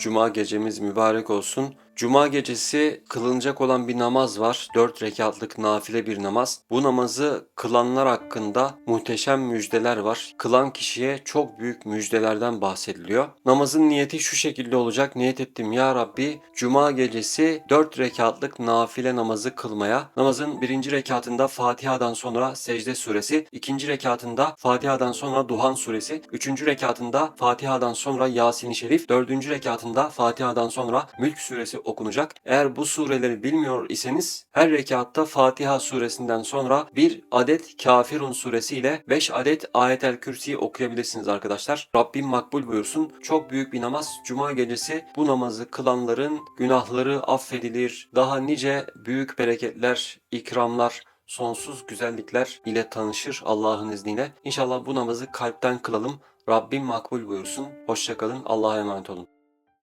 Cuma gecemiz mübarek olsun. Cuma gecesi kılınacak olan bir namaz var. 4 rekatlık nafile bir namaz. Bu namazı kılanlar hakkında muhteşem müjdeler var. Kılan kişiye çok büyük müjdelerden bahsediliyor. Namazın niyeti şu şekilde olacak. Niyet ettim ya Rabbi Cuma gecesi 4 rekatlık nafile namazı kılmaya. Namazın birinci rekatında Fatiha'dan sonra Secde suresi, ikinci rekatında Fatiha'dan sonra Duhan suresi, üçüncü rekatında Fatiha'dan sonra Yasin-i Şerif, dördüncü rekatında Fatiha'dan sonra Mülk suresi okunacak. Eğer bu sureleri bilmiyor iseniz her rekatta Fatiha suresinden sonra bir adet Kafirun suresi ile 5 adet Ayetel Kürsi'yi okuyabilirsiniz arkadaşlar. Rabbim makbul buyursun. Çok büyük bir namaz. Cuma gecesi bu namazı kılanların günahları affedilir. Daha nice büyük bereketler, ikramlar, sonsuz güzellikler ile tanışır Allah'ın izniyle. İnşallah bu namazı kalpten kılalım. Rabbim makbul buyursun. Hoşçakalın. Allah'a emanet olun.